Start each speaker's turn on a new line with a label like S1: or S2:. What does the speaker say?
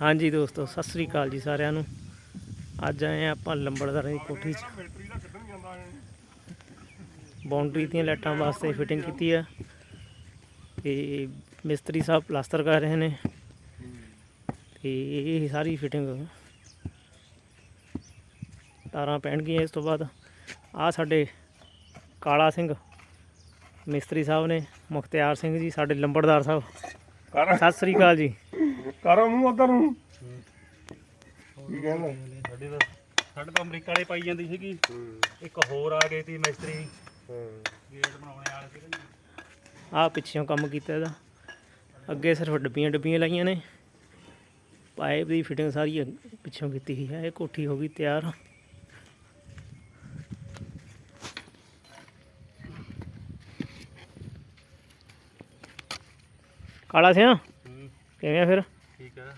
S1: ਹਾਂਜੀ ਦੋਸਤੋ ਸਤਿ ਸ੍ਰੀ ਅਕਾਲ ਜੀ ਸਾਰਿਆਂ ਨੂੰ। ਅੱਜ ਆਏ ਆ ਆਪਾਂ ਲੰਬੜਦਾਰਾਂ ਦੀ ਕੋਠੀ 'ਚ। ਬਾਉਂਡਰੀ ਦੀਆਂ ਲਾਈਟਾਂ ਵਾਸਤੇ ਫਿਟਿੰਗ ਕੀਤੀ ਆ। ਤੇ ਮਿਸਤਰੀ ਸਾਹਿਬ ਪਲਾਸਟਰ ਕਰ ਰਹੇ ਨੇ। ਤੇ ਇਹ ਸਾਰੀ ਫਿਟਿੰਗ ਤਾਰਾਂ ਪੈਣਗੀਆਂ ਇਸ ਤੋਂ ਬਾਅਦ। ਆ ਸਾਡੇ ਕਾਲਾ ਸਿੰਘ ਮਿਸਤਰੀ ਸਾਹਿਬ ਨੇ ਮੁਖਤਿਆਰ ਸਿੰਘ ਜੀ ਸਾਡੇ ਲੰਬੜਦਾਰ ਸਾਹਿਬ। ਸਤਿ ਸ੍ਰੀ ਅਕਾਲ ਜੀ।
S2: ਕਰ ਮੂੰਹ ਉਧਰ ਨੂੰ। ਕੀ ਕਹਿੰਦਾ?
S3: ਸਾਡੇ ਤਾਂ ਸਾਡੇ ਤਾਂ ਅਮਰੀਕਾ ਵਾਲੇ ਪਾਈ ਜਾਂਦੀ ਸੀਗੀ। ਇੱਕ ਹੋਰ ਆ ਗਏ ਤੀ ਮਿਸਤਰੀ। ਗੇਟ ਬਣਾਉਣੇ ਵਾਲੇ ਸੀਗੇ
S1: ਆਹ ਪਿੱਛੋਂ ਕੰਮ ਕੀਤਾ ਇਹਦਾ। ਅੱਗੇ ਸਿਰਫ ਡੱਬੀਆਂ ਡੱਬੀਆਂ ਲਾਈਆਂ ਨੇ। ਪਾਈਪ ਦੀ ਫਿਟਿੰਗ ਸਾਰੀ ਪਿੱਛੋਂ ਕੀਤੀ ਹੋਈ ਹੈ ਇਹ ਕੋਠੀ ਹੋ ਗਈ ਤਿਆਰ। ਕਾਲਾ ਸਿਆ? ਕਿਵੇਂ ਆ ਫਿਰ?
S3: ਠੀਕ ਆ।